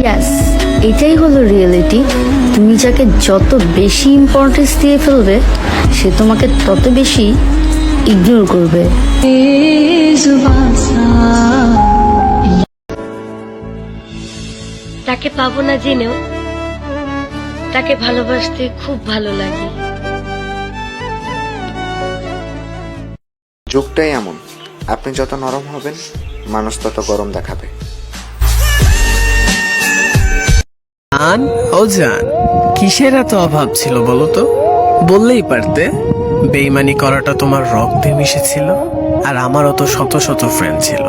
ইয়াস এটাই হলো রিয়েলিটি তুমি যাকে যত বেশি ইম্পর্টেন্স দিয়ে ফেলবে সে তোমাকে তত বেশি ইগনোর করবে। তাকে পাবো না জেনেও তাকে ভালোবাসতে খুব ভালো লাগে। যোগটাই এমন আপনি যত নরম হবেন মানুষ তত গরম দেখাবে। জান? ও জান কিসের এত অভাব ছিল বলো তো? বললেই পারতে বেইমানি করাটা তোমার রক্তে মিশেছিল আর আমারও তো শত শত ফ্রেন্ড ছিল।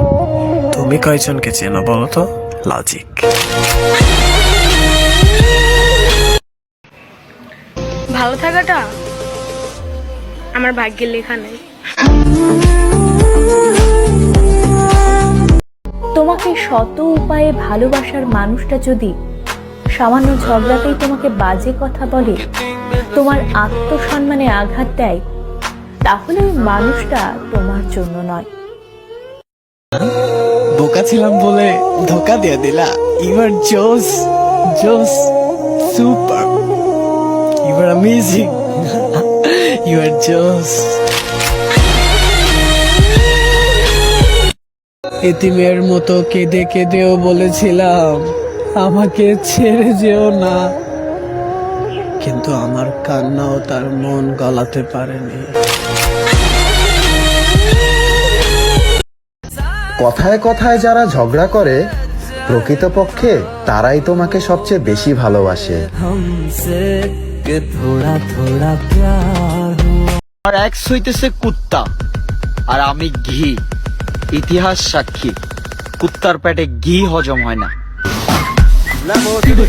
তুমি কয়জনকে চেনো বলো তো? লজিক ভালো থাকাটা আমার ভাগ্যের লেখা নেই। তোমাকে শত উপায়ে ভালোবাসার মানুষটা যদি সামান্য ঝগড়াতেই তোমাকে বাজে কথা বলে, তোমার আত্মসম্মানে আঘাত দেয়, তাহলে ওই মানুষটা তোমার জন্য নয়। বোকা ছিলাম বলে ধোকা দিয়ে দিলা। ইউর জোস জোস সুপার ইউর অ্যামেজিং ইউর জোস এতিমের মতো কেঁদে কেঁদেও বলেছিলাম আমাকে ছেড়ে যেও না। কিন্তু আমার কান্নাও তার মন গলাতে পারেনি। কথায় কথায় যারা ঝগড়া করে প্রকৃতপক্ষে তারাই তোমাকে সবচেয়ে বেশি ভালোবাসে। আমার এক্স হইতেছে কুত্তা আর আমি ঘি ইতিহাস সাক্ষী। কুত্তার পেটে ঘি হজম হয় না। Andamos en los